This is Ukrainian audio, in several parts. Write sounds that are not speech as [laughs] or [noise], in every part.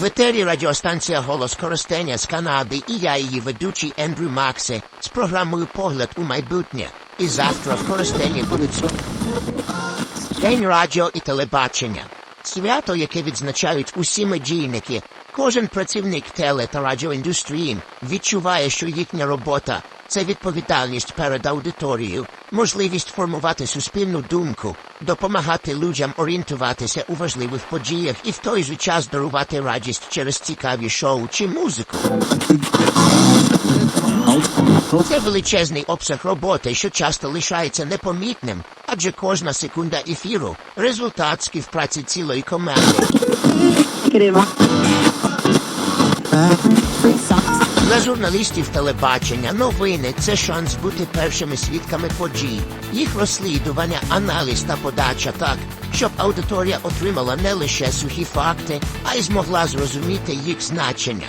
В етері радіостанція Голос Коростеня з Канади і я її ведучий Ендрю Максе з програмою Погляд у майбутнє. І завтра в Коростені будуть День радіо і телебачення. Свято, яке відзначають усі медійники. Кожен працівник теле та радіоіндустрії відчуває, що їхня робота це відповідальність перед аудиторією, можливість формувати суспільну думку, допомагати людям орієнтуватися у важливих подіях і в той же час дарувати радість через цікаві шоу чи музику. Це величезний обсяг роботи, що часто лишається непомітним, адже кожна секунда ефіру результат співпраці цілої команди. Для журналістів телебачення новини це шанс бути першими свідками подій, їх розслідування, аналіз та подача так, щоб аудиторія отримала не лише сухі факти, а й змогла зрозуміти їх значення.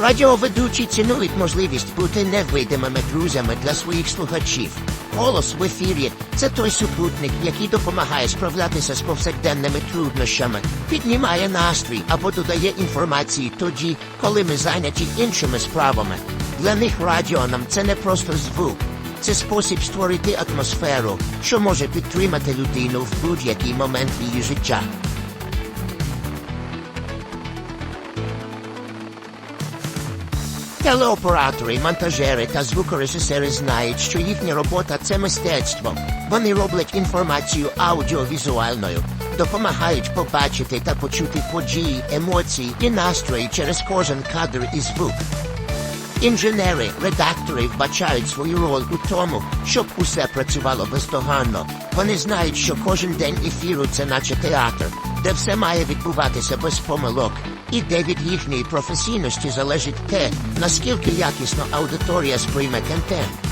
Радіоведучі цінують можливість бути невидимими друзями для своїх слухачів. Голос в ефірі це той супутник, який допомагає справлятися з повсякденними труднощами, піднімає настрій або додає інформації тоді, коли ми зайняті іншими справами. Для них радіо нам це не просто звук, це спосіб створити атмосферу, що може підтримати людину в будь-який момент її життя. Телеоператори, монтажери та звукорежисери знають, що їхня робота це мистецтво. Вони роблять інформацію аудіовізуальною, допомагають побачити та почути події, емоції і настрої через кожен кадр і звук. Інженери, редактори вбачають свою роль у тому, щоб усе працювало бездоганно. Вони знають, що кожен день ефіру це наче театр, де все має відбуватися без помилок, і де від їхньої професійності залежить те, наскільки якісно аудиторія сприйме контент.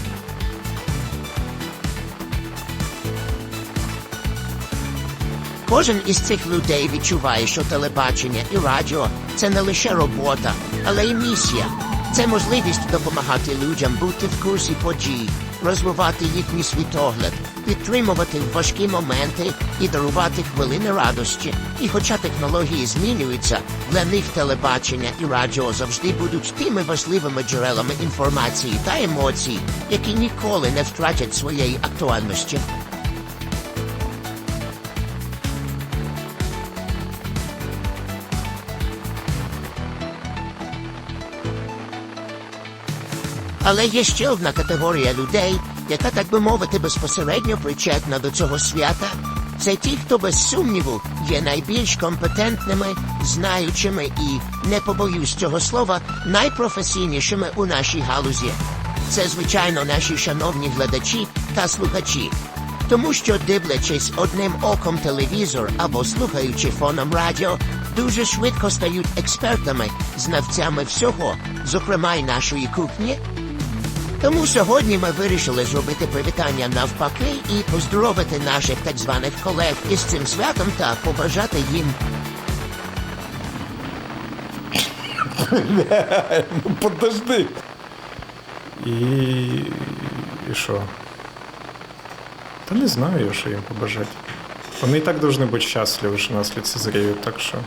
Кожен із цих людей відчуває, що телебачення і радіо це не лише робота, але й місія. Це можливість допомагати людям бути в курсі подій, розвивати їхній світогляд, підтримувати важкі моменти і дарувати хвилини радості. І хоча технології змінюються, для них телебачення і радіо завжди будуть тими важливими джерелами інформації та емоцій, які ніколи не втратять своєї актуальності. Але є ще одна категорія людей, яка, так би мовити, безпосередньо причетна до цього свята. Це ті, хто без сумніву є найбільш компетентними, знаючими і, не побоюсь цього слова, найпрофесійнішими у нашій галузі. Це, звичайно, наші шановні глядачі та слухачі. Тому що, дивлячись одним оком телевізор або слухаючи фоном радіо, дуже швидко стають експертами, знавцями всього, зокрема й нашої кухні, тому сьогодні ми вирішили зробити привітання навпаки і поздоровити наших так званих колег із цим святом та побажати їм [laughs] Ну подожди. І. І що? Та не знаю я, що їм побажати. Вони і так должны бути щасливі, що нас лицезреют, так що.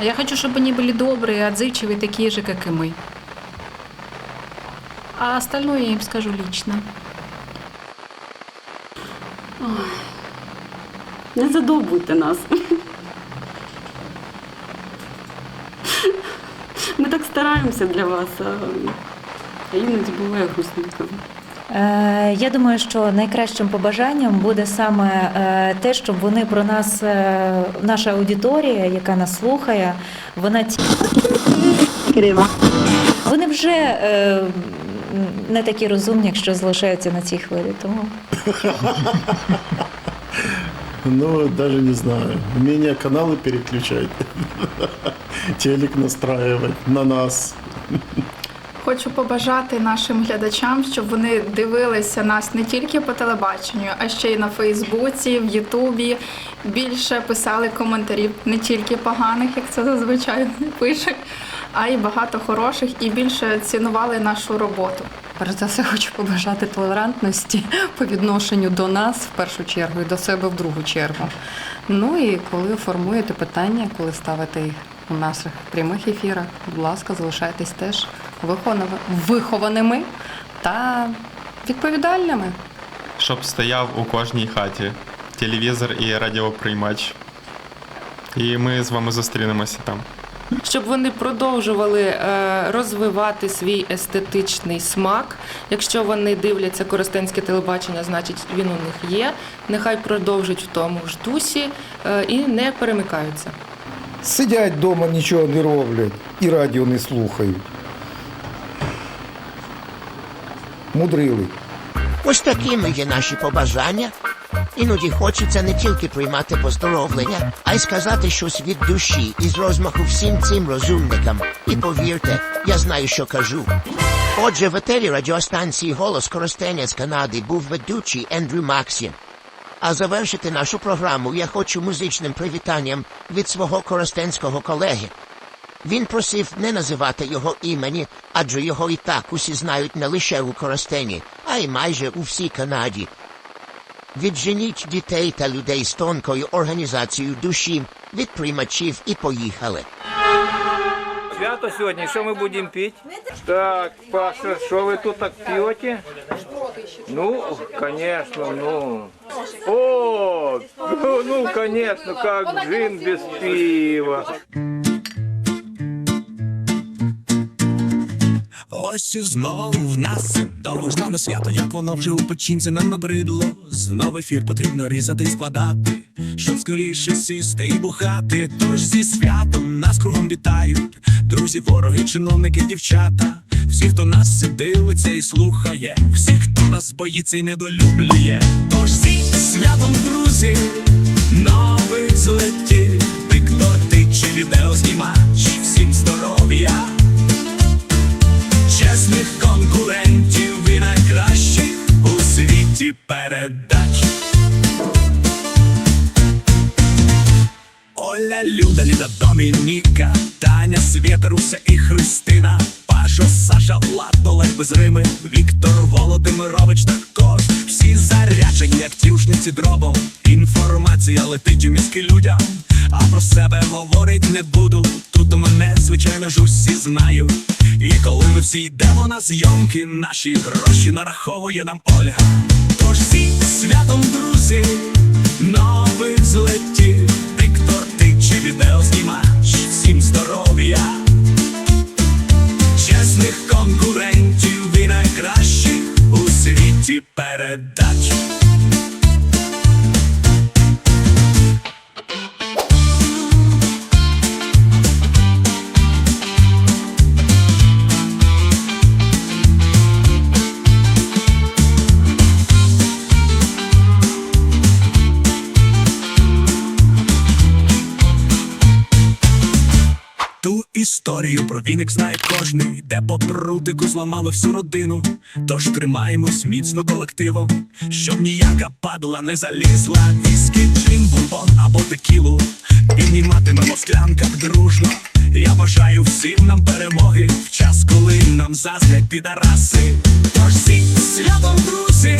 А я хочу, чтобы они были добрые, отзывчивые, такие же, как и мы. А остальное я им скажу лично. Не задовбуйте нас. Ми так стараємося для вас, а іноді буває грустненько. Е, Я думаю, що найкращим побажанням буде саме е, те, щоб вони про нас, е, наша аудиторія, яка нас слухає, вона ті- вони вже не такі розумні, якщо залишаються на цій хвилі. Тому Ну, даже не знаю. Умение каналы переключать. Телек настраивать на нас. Хочу побажати нашим глядачам, щоб вони дивилися нас не тільки по телебаченню, а ще й на Фейсбуці, в Ютубі. Більше писали коментарів не тільки поганих, як це зазвичай пишуть, а й багато хороших, і більше цінували нашу роботу. Перш за все хочу побажати толерантності по відношенню до нас в першу чергу і до себе в другу чергу. Ну і коли формуєте питання, коли ставите їх у наших прямих ефірах, будь ласка, залишайтесь теж вихованими- вихованими та відповідальними. щоб стояв у кожній хаті телевізор і радіоприймач. І ми з вами зустрінемося там. Щоб вони продовжували е, розвивати свій естетичний смак. Якщо вони дивляться користенське телебачення, значить він у них є. Нехай продовжують в тому ж дусі е, і не перемикаються. Сидять вдома, нічого не роблять і радіо не слухають. Мудрили. Ось такими є наші побажання. Іноді хочеться не тільки приймати поздоровлення, а й сказати щось від душі і з розмаху всім цим розумникам. І повірте, я знаю, що кажу. Отже, в етері радіостанції Голос Коростеня з Канади був ведучий Ендрю Максім. А завершити нашу програму я хочу музичним привітанням від свого коростенського колеги. Він просив не називати його імені, адже його і так усі знають не лише у Коростені, а й майже у всій Канаді. Відженіть дітей та людей з тонкою організацією душі від приймачів і поїхали. Свято сьогодні, що ми будемо пити? Так, Паша, що ви тут так п'єте? Ну, конечно, ну. О, ну, конечно, как джин без пива. Ось знову в нас довгождане свято, як воно вже у печінці нам набридло. Знов ефір потрібно різати і складати, щоб скоріше сісти і бухати. Тож зі святом нас кругом вітають. Друзі, вороги, чиновники, дівчата. Всі, хто нас дивиться і слухає, всі, хто нас боїться і недолюблює. Тож зі святом, друзі, нових злетів, Свєта, і Христина, Паша, Саша, Влад, Олег без Рими, Віктор, Володимирович також. Всі заряджені, як тюшниці дробом. Інформація летить у мізки людям, а про себе говорить не буду. Тут мене, звичайно ж, усі знають. І коли ми всі йдемо на зйомки, наші гроші нараховує нам Ольга. Тож всі святом, друзі, нових злетів. Віктор, ти чи відеознімач, всім здоров'я. Конкурентів і найкращих у світі передач. Історію про віник знає кожний, де по прутику зламало всю родину. Тож тримаємось міцно колективом, щоб ніяка падла не залізла. Віскі, джин, бомбон або текілу. Підніматимемо в склянках дружно. Я бажаю всім нам перемоги в час, коли нам заздрять підараси. Тож всі святом, друзі,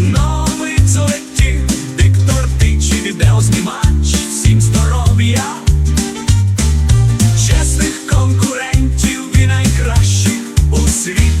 новий злетів. Віктор, ти чи відеознімач, всім здоров'я